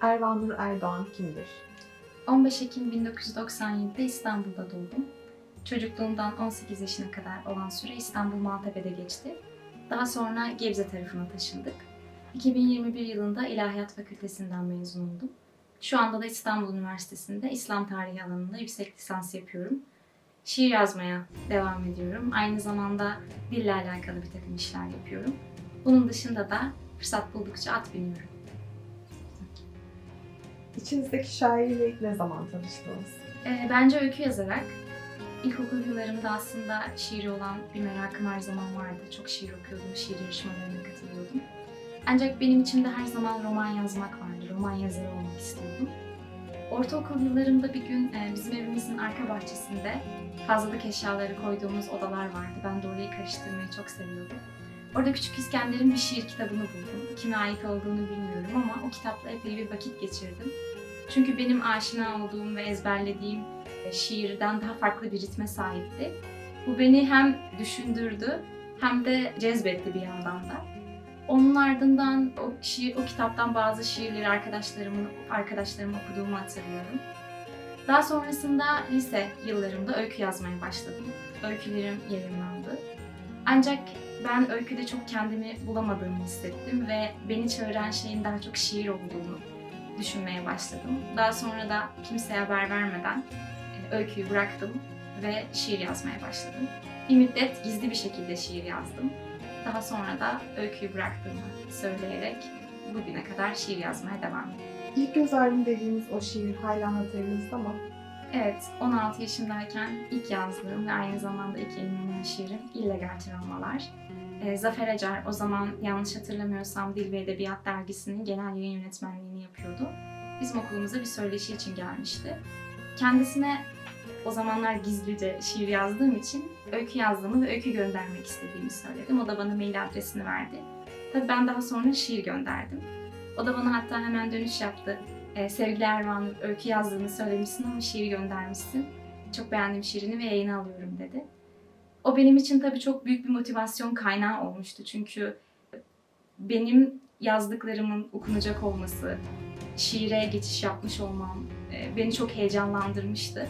Ervanur Erdoğan kimdir? 15 Ekim 1997'de İstanbul'da doğdum. Çocukluğumdan 18 yaşına kadar olan süre İstanbul Maltepe'de geçti. Daha sonra Gebze tarafına taşındık. 2021 yılında İlahiyat Fakültesinden mezun oldum. Şu anda da İstanbul Üniversitesi'nde İslam tarihi alanında yüksek lisans yapıyorum. Şiir yazmaya devam ediyorum. Aynı zamanda dille alakalı bir takım işler yapıyorum. Bunun dışında da fırsat buldukça at biniyorum. İçinizdeki şairle ilk ne zaman tanıştınız? Ee, bence öykü yazarak. İlkokul yıllarımda aslında şiiri olan bir merakım her zaman vardı. Çok şiir okuyordum, şiir yarışmalarına katılıyordum. Ancak benim içimde her zaman roman yazmak vardı. Roman yazarı olmak istiyordum. Ortaokul yıllarımda bir gün e, bizim evimizin arka bahçesinde fazlalık eşyaları koyduğumuz odalar vardı. Ben de orayı karıştırmayı çok seviyordum. Orada Küçük İskender'in bir şiir kitabını buldum. Kime ait olduğunu bilmiyorum ama o kitapla epey bir vakit geçirdim. Çünkü benim aşina olduğum ve ezberlediğim e, şiirden daha farklı bir ritme sahipti. Bu beni hem düşündürdü hem de cezbetti bir yandan da. Onun ardından o şiir, o kitaptan bazı şiirleri arkadaşlarımın arkadaşlarıma okuduğumu hatırlıyorum. Daha sonrasında lise yıllarımda öykü yazmaya başladım. Öykülerim yayınlandı. Ancak ben öyküde çok kendimi bulamadığımı hissettim ve beni çağıran şeyin daha çok şiir olduğunu düşünmeye başladım. Daha sonra da kimseye haber vermeden e, öyküyü bıraktım ve şiir yazmaya başladım. Bir müddet gizli bir şekilde şiir yazdım. Daha sonra da öyküyü bıraktığımı söyleyerek bugüne kadar şiir yazmaya devam ettim. İlk göz ağrım dediğiniz o şiir hala hatırınızda mı? Evet, 16 yaşındayken ilk yazdığım ve aynı zamanda ilk yayınlanan şiirim İllegal Travmalar. E, Zafer Acar o zaman yanlış hatırlamıyorsam Dil ve Edebiyat Dergisi'nin genel yayın yönetmenliğini yapıyordu. Bizim okulumuza bir söyleşi için gelmişti. Kendisine o zamanlar gizlice şiir yazdığım için öykü yazdığımı ve öykü göndermek istediğimi söyledim. O da bana mail adresini verdi. Tabii ben daha sonra şiir gönderdim. O da bana hatta hemen dönüş yaptı. Ee, sevgili Ervan, öykü yazdığını söylemişsin ama şiir göndermişsin. Çok beğendim şiirini ve yayına alıyorum dedi. O benim için tabii çok büyük bir motivasyon kaynağı olmuştu. Çünkü benim yazdıklarımın okunacak olması, şiire geçiş yapmış olmam e, beni çok heyecanlandırmıştı.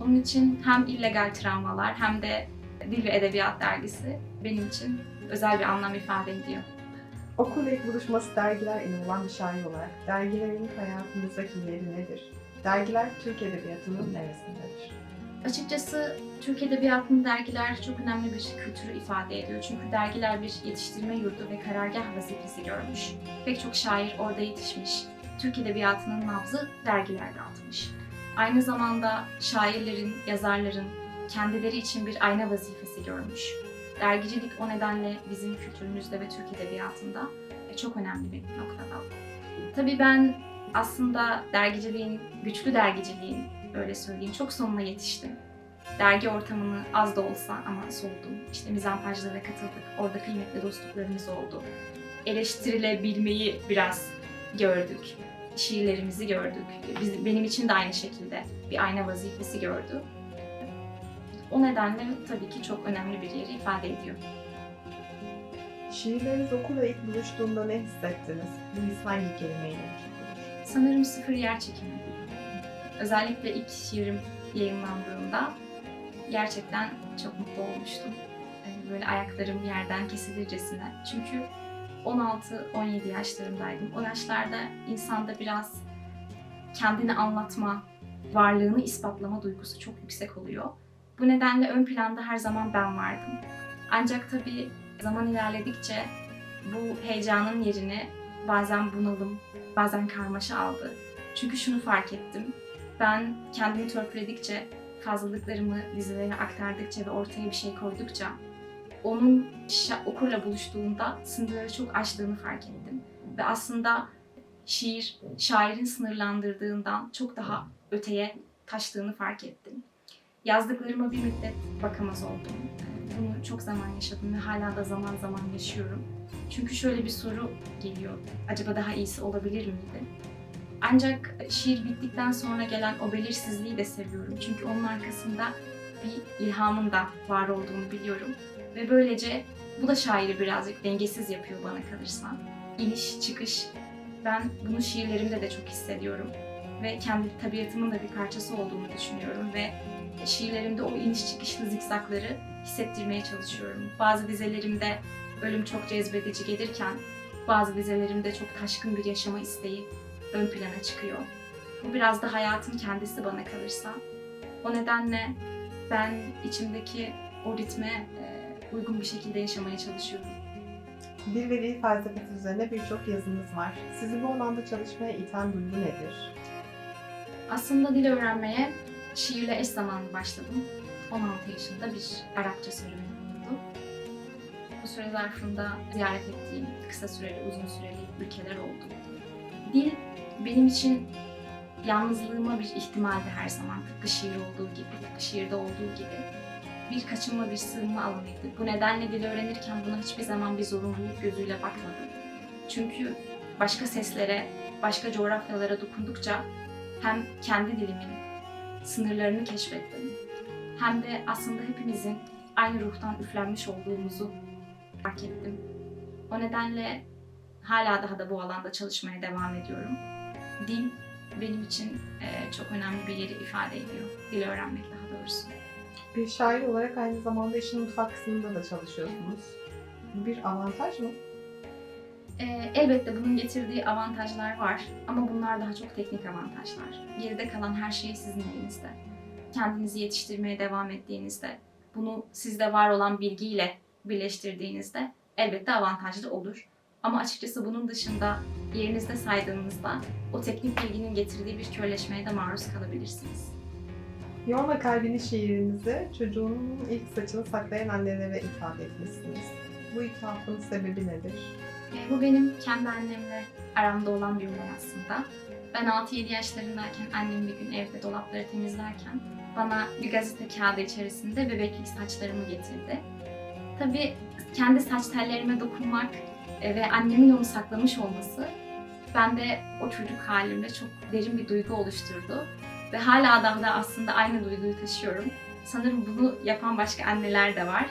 Onun için hem illegal travmalar hem de Dil ve Edebiyat Dergisi benim için özel bir anlam ifade ediyor. Okul ilk buluşması dergiler ile olan bir şair olarak dergilerin hayatınızdaki yeri nedir? Dergiler Türk Edebiyatı'nın neresindedir? Açıkçası Türk Edebiyatı'nın dergiler çok önemli bir kültürü ifade ediyor. Çünkü dergiler bir yetiştirme yurdu ve karargah vazifesi görmüş. Pek çok şair orada yetişmiş. Türk Edebiyatı'nın nabzı dergilerde atmış. Aynı zamanda şairlerin, yazarların kendileri için bir ayna vazifesi görmüş. Dergicilik o nedenle bizim kültürümüzde ve Türk Edebiyatı'nda çok önemli bir noktada. Tabii ben aslında dergiciliğin, güçlü dergiciliğin öyle söyleyeyim çok sonuna yetiştim. Dergi ortamını az da olsa ama soğudum. İşte mizampajlara katıldık. Orada kıymetli dostluklarımız oldu. Eleştirilebilmeyi biraz gördük. Şiirlerimizi gördük. Biz, benim için de aynı şekilde bir ayna vazifesi gördü. O nedenle tabii ki çok önemli bir yeri ifade ediyor. Şiirleriniz okula ilk buluştuğunda ne hissettiniz? Bu his hangi kelimeyle? Sanırım sıfır yer çekimi. Özellikle ilk şiirim yayınlandığında gerçekten çok mutlu olmuştum. Böyle ayaklarım yerden kesilircesine. Çünkü 16-17 yaşlarındaydım. O yaşlarda insanda biraz kendini anlatma, varlığını ispatlama duygusu çok yüksek oluyor. Bu nedenle ön planda her zaman ben vardım. Ancak tabii zaman ilerledikçe bu heyecanın yerini bazen bunalım, bazen karmaşa aldı. Çünkü şunu fark ettim. Ben kendimi törpüledikçe, fazlalıklarımı dizilere aktardıkça ve ortaya bir şey koydukça onun okurla buluştuğunda sınırları çok aştığını fark ettim. Ve aslında şiir, şairin sınırlandırdığından çok daha öteye taştığını fark ettim. Yazdıklarıma bir müddet bakamaz oldum. Bunu çok zaman yaşadım ve hala da zaman zaman yaşıyorum. Çünkü şöyle bir soru geliyor. Acaba daha iyisi olabilir miydi? Ancak şiir bittikten sonra gelen o belirsizliği de seviyorum. Çünkü onun arkasında bir ilhamın da var olduğunu biliyorum. Ve böylece bu da şairi birazcık dengesiz yapıyor bana kalırsa. İniş çıkış Ben bunu şiirlerimde de çok hissediyorum. Ve kendi tabiatımın da bir parçası olduğunu düşünüyorum ve şiirlerimde o iniş çıkışlı zikzakları hissettirmeye çalışıyorum. Bazı dizelerimde ölüm çok cezbedici gelirken bazı dizelerimde çok taşkın bir yaşama isteği ön plana çıkıyor. Bu biraz da hayatın kendisi bana kalırsa. O nedenle ben içimdeki o ritme e, uygun bir şekilde yaşamaya çalışıyorum. Dil ve dil felsefesi üzerine birçok yazınız var. Sizi bu alanda çalışmaya iten duygu nedir? Aslında dil öğrenmeye şiirle eş zamanlı başladım. 16 yaşında bir Arapça serüvenim oldu. Bu süre zarfında ziyaret ettiğim kısa süreli, uzun süreli ülkeler oldu. Dil benim için yalnızlığıma bir ihtimaldi her zaman. Tıpkı şiir olduğu gibi, tıpkı şiirde olduğu gibi. Bir kaçınma, bir sığınma alanıydı. Bu nedenle dil öğrenirken buna hiçbir zaman bir zorunluluk gözüyle bakmadım. Çünkü başka seslere, başka coğrafyalara dokundukça hem kendi dilimin sınırlarını keşfettim hem de aslında hepimizin aynı ruhtan üflenmiş olduğumuzu fark ettim. O nedenle hala daha da bu alanda çalışmaya devam ediyorum. Dil benim için eee, çok önemli bir yeri ifade ediyor. Dil öğrenmek daha doğrusu. Bir şair olarak aynı zamanda işin mutfak kısmında da çalışıyorsunuz. Bir avantaj mı? Ee, elbette bunun getirdiği avantajlar var ama bunlar daha çok teknik avantajlar. Geride kalan her şey sizin elinizde. Kendinizi yetiştirmeye devam ettiğinizde, bunu sizde var olan bilgiyle birleştirdiğinizde elbette avantajlı olur. Ama açıkçası bunun dışında yerinizde saydığınızda o teknik bilginin getirdiği bir körleşmeye de maruz kalabilirsiniz. Yorma kalbini şiirinizi çocuğunun ilk saçını saklayan annelere ithaf etmişsiniz. Bu ithafın sebebi nedir? Bu benim kendi annemle aramda olan bir olay aslında. Ben 6-7 yaşlarındayken annem bir gün evde dolapları temizlerken bana bir gazete kağıdı içerisinde bebeklik saçlarımı getirdi. Tabii kendi saç tellerime dokunmak e, ve annemin onu saklamış olması bende o çocuk halimde çok derin bir duygu oluşturdu. Ve hala daha da aslında aynı duyguyu taşıyorum. Sanırım bunu yapan başka anneler de var.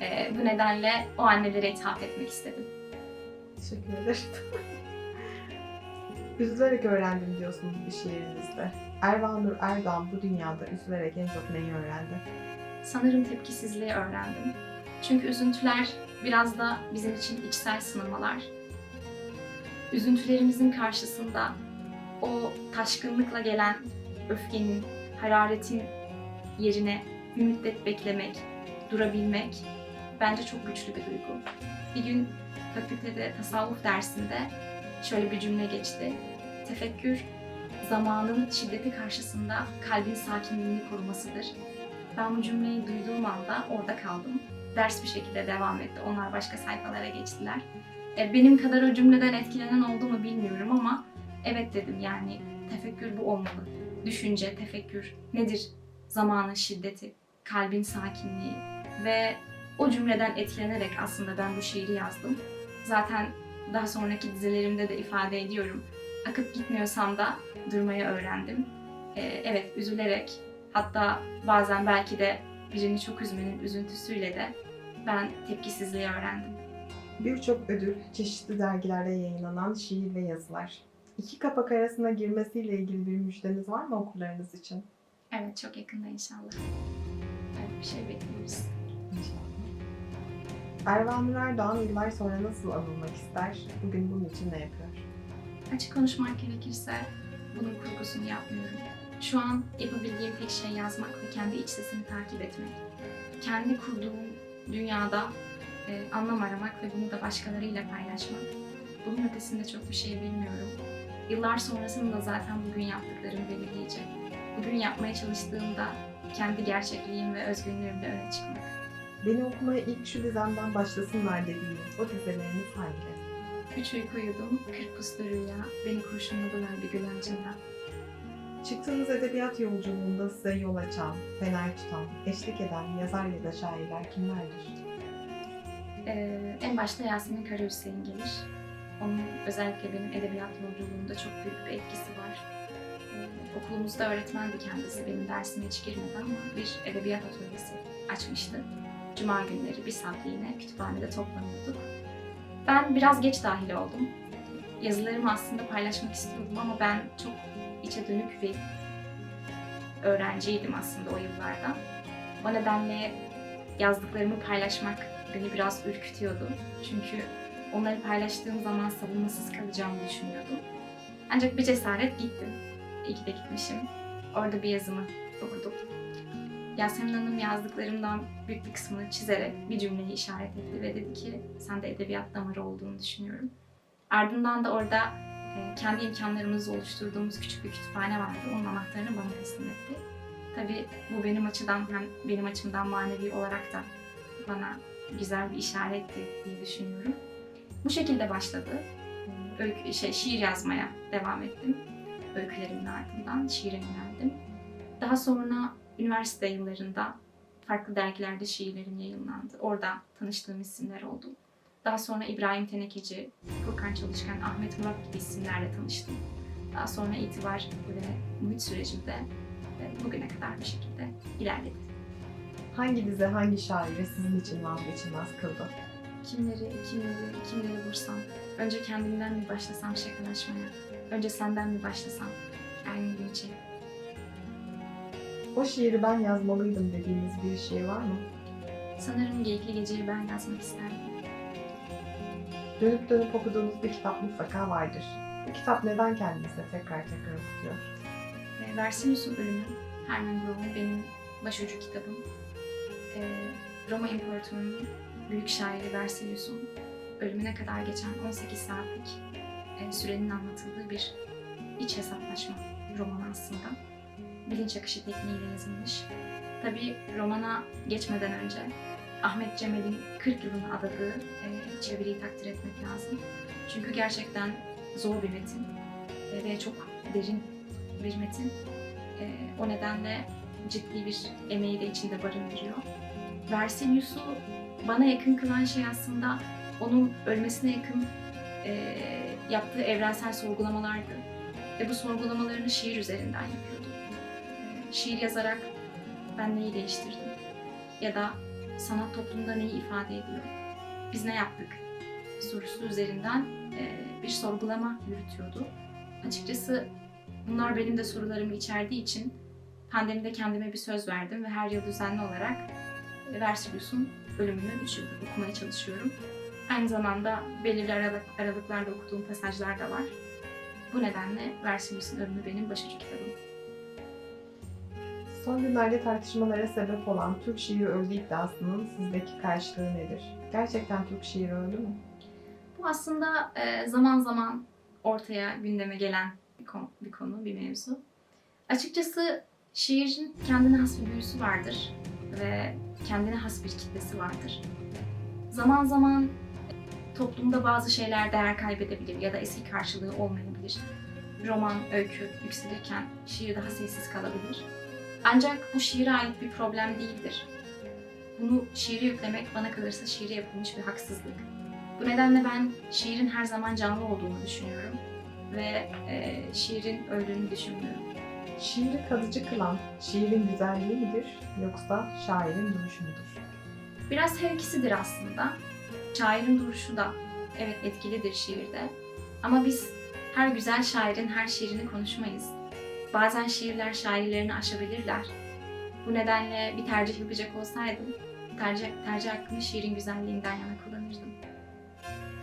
E, bu nedenle o annelere ithaf etmek istedim. Teşekkür ederim. Üzülerek öğrendim diyorsunuz bir şiirinizde. Ervan Nur Erdoğan bu dünyada üzülerek en çok neyi öğrendi? Sanırım tepkisizliği öğrendim. Çünkü üzüntüler biraz da bizim için içsel sınamalar. Üzüntülerimizin karşısında o taşkınlıkla gelen öfkenin, hararetin yerine bir müddet beklemek, durabilmek bence çok güçlü bir duygu. Bir gün fakültede tasavvuf dersinde şöyle bir cümle geçti. Tefekkür, zamanın şiddeti karşısında kalbin sakinliğini korumasıdır. Ben bu cümleyi duyduğum anda orada kaldım. Ders bir şekilde devam etti. Onlar başka sayfalara geçtiler. E, Benim kadar o cümleden etkilenen oldu mu bilmiyorum ama evet dedim yani tefekkür bu olmalı. Düşünce, tefekkür nedir? Zamanın şiddeti, kalbin sakinliği ve o cümleden etkilenerek aslında ben bu şiiri yazdım. Zaten daha sonraki dizelerimde de ifade ediyorum. Akıp gitmiyorsam da durmayı öğrendim. E, evet üzülerek hatta bazen belki de birini çok üzmenin üzüntüsüyle de ben tepkisizliği öğrendim. Birçok ödül, çeşitli dergilerde yayınlanan şiir ve yazılar. İki kapak arasına girmesiyle ilgili bir müjdeniz var mı okurlarınız için? Evet çok yakında inşallah. Öyle bir şey bekliyoruz. İnşallah. Ervan Erdoğan yıllar sonra nasıl anılmak ister? Bugün bunun için ne yapıyor? Açık konuşmak gerekirse bunun kurgusunu yapmıyorum. Şu an yapabildiğim tek şey yazmak ve kendi iç sesimi takip etmek. Kendi kurduğum dünyada e, anlam aramak ve bunu da başkalarıyla paylaşmak. Bunun ötesinde çok bir şey bilmiyorum. Yıllar sonrasında zaten bugün yaptıklarım belirleyecek. Bugün yapmaya çalıştığımda kendi gerçekliğim ve özgünlüğümle öne çıkmak. Beni okumaya ilk şu dizemden başlasınlar dediğiniz o dizeleriniz hangileri? Üç uyku uyudum, kırk puslu rüya, beni kurşunladılar bir gülencimden. Çıktığınız edebiyat yolculuğunda size yol açan, fener tutan, eşlik eden yazar ya da şairler kimlerdir? Ee, en başta Yasemin Karaüseyin gelir. Onun özellikle benim edebiyat yolculuğumda çok büyük bir etkisi var. Ee, okulumuzda öğretmendi kendisi. Benim dersime hiç girmedi ama bir edebiyat atölyesi açmıştı. Cuma günleri bir saatliğine kütüphanede toplanıyorduk. Ben biraz geç dahil oldum. yazılarımı aslında paylaşmak istiyordum ama ben çok içe dönük bir öğrenciydim aslında o yıllarda. O nedenle yazdıklarımı paylaşmak beni biraz ürkütüyordu. Çünkü onları paylaştığım zaman savunmasız kalacağımı düşünüyordum. Ancak bir cesaret gittim. İyi ki de gitmişim. Orada bir yazımı okudum. Yasemin Hanım yazdıklarımdan büyük bir kısmını çizerek bir cümleyi işaret etti ve dedi ki sende edebiyat damarı olduğunu düşünüyorum. Ardından da orada e, kendi imkanlarımızla oluşturduğumuz küçük bir kütüphane vardı. Onun anahtarını bana teslim etti. Tabii bu benim açıdan hem benim açımdan manevi olarak da bana güzel bir işaretti diye düşünüyorum. Bu şekilde başladı. Öykü, şey, şiir yazmaya devam ettim. Öykülerimin ardından şiire yöneldim. Daha sonra üniversite yıllarında farklı dergilerde şiirlerim yayınlandı. Orada tanıştığım isimler oldu. Daha sonra İbrahim Tenekeci, Furkan Çalışkan, Ahmet Murat gibi isimlerle tanıştım. Daha sonra itibar ve muhit sürecimde e, bugüne kadar bir şekilde ilerledi. Hangi dizi, hangi şairi sizin için vazgeçilmez kıldı? Kimleri, kimleri, kimleri vursam, önce kendimden mi başlasam şakalaşmaya, önce senden mi başlasam, Ermin Gülçe. O şiiri ben yazmalıydım dediğiniz bir şiir var mı? Sanırım Geyikli Gece'yi ben yazmak isterdim. Dönüp dönüp okuduğunuz bir kitap mutlaka vardır. Bu kitap neden kendinize tekrar tekrar okutuyor? E, Versinius'un Ölümü, Herman Brown'un benim başucu kitabım. E, Roma İmparatorluğu'nun büyük şairi Versinius'un ölümüne kadar geçen 18 saatlik e, sürenin anlatıldığı bir iç hesaplaşma romanı aslında. Bilinç akışı tekniğiyle yazılmış. Tabii romana geçmeden önce Ahmet Cemal'in 40 yılını adadığı e, çeviriyi takdir etmek lazım. Çünkü gerçekten zor bir metin e, ve çok derin bir metin. E, o nedenle ciddi bir emeği de içinde barındırıyor. Versinius'u bana yakın kılan şey aslında onun ölmesine yakın e, yaptığı evrensel sorgulamalardı. Ve bu sorgulamalarını şiir üzerinden yapıyordu. E, şiir yazarak ben neyi değiştirdim? Ya da sanat toplumda neyi ifade ediyor? Biz ne yaptık? sorusu üzerinden e, bir sorgulama yürütüyordu. Açıkçası bunlar benim de sorularımı içerdiği için pandemide kendime bir söz verdim ve her yıl düzenli olarak Versilius'un ölümünü üç yıldır okumaya çalışıyorum. Aynı zamanda belirli aralık, aralıklarla okuduğum pasajlar da var. Bu nedenle Versilius'un ölümü benim başucu kitabım. Son günlerde tartışmalara sebep olan Türk şiiri öldü iddiasının sizdeki karşılığı nedir? Gerçekten Türk şiiri öldü mü? Bu aslında e, zaman zaman ortaya gündeme gelen bir konu, bir, konu, bir mevzu. Açıkçası şiirin kendine has bir büyüsü vardır ve kendine has bir kitlesi vardır. Zaman zaman toplumda bazı şeyler değer kaybedebilir ya da eski karşılığı olmayabilir. Roman, öykü yükselirken şiir daha sessiz kalabilir. Ancak bu şiire ait bir problem değildir. Bunu şiire yüklemek bana kalırsa şiire yapılmış bir haksızlık. Bu nedenle ben şiirin her zaman canlı olduğunu düşünüyorum ve e, şiirin öldüğünü düşünmüyorum. Şiiri kalıcı kılan şiirin güzelliği midir yoksa şairin duruşu mudur? Biraz her ikisidir aslında. Şairin duruşu da evet etkilidir şiirde. Ama biz her güzel şairin her şiirini konuşmayız. Bazen şiirler şairlerini aşabilirler. Bu nedenle bir tercih yapacak olsaydım tercih, tercih hakkımı şiirin güzelliğinden yana kullanırdım.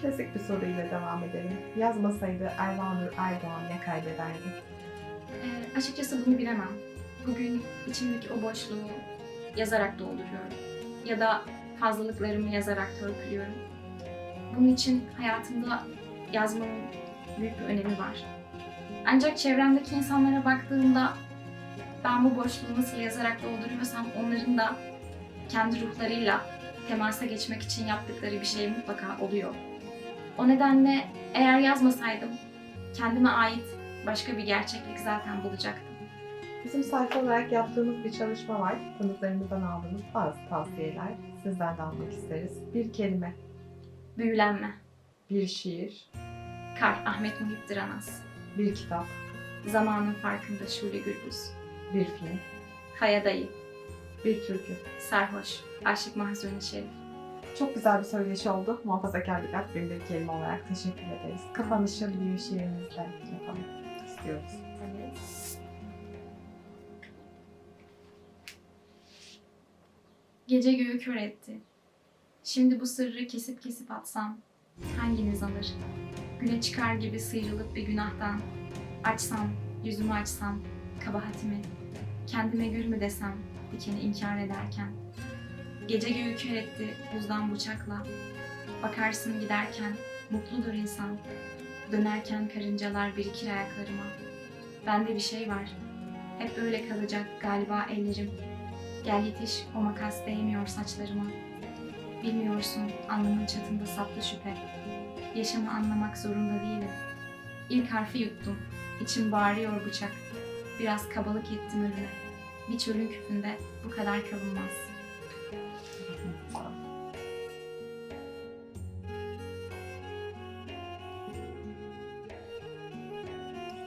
Klasik bir soruyla devam edelim. Yazmasaydı Ervanur Erdoğan ne kaybederdi? Ee, açıkçası bunu bilemem. Bugün içimdeki o boşluğu yazarak dolduruyorum. Ya da fazlalıklarımı yazarak törpülüyorum. Bunun için hayatımda yazmanın büyük bir önemi var. Ancak çevremdeki insanlara baktığımda ben bu boşluğu nasıl yazarak dolduruyorsam onların da kendi ruhlarıyla temasa geçmek için yaptıkları bir şey mutlaka oluyor. O nedenle eğer yazmasaydım kendime ait başka bir gerçeklik zaten bulacaktım. Bizim sayfa olarak yaptığımız bir çalışma var. Tanıklarımızdan aldığımız bazı tavsiyeler. Sizden de almak isteriz. Bir kelime, Büyülenme, bir şiir, Kar, Ahmet Muhip Dranaz, bir kitap, Zamanın Farkında Şule Gürbüz, bir film, Kaya Dayı, bir türkü. Sarhoş, Aşık Mahzuni Şerif. Çok güzel bir söyleşi oldu. Muhafazakarlık adlı bir kelime olarak teşekkür ederiz. Kapanışı bir şiirinizle yapalım istiyoruz. Evet. Gece göğü kör etti. Şimdi bu sırrı kesip kesip atsam hanginiz alır? Güne çıkar gibi sıyrılıp bir günahtan açsam, yüzümü açsam kabahatimi kendime gül mü desem dikeni inkar ederken Gece göğü etti buzdan bıçakla Bakarsın giderken mutludur insan Dönerken karıncalar birikir ayaklarıma. Bende bir şey var Hep öyle kalacak galiba ellerim. Gel yetiş o makas değmiyor saçlarıma. Bilmiyorsun alnımın çatında saplı şüphe Yaşamı anlamak zorunda değilim. İlk harfi yuttum. İçim bağırıyor bıçak. Biraz kabalık ettim ölüme Bir çölün küpünde bu kadar kalınmaz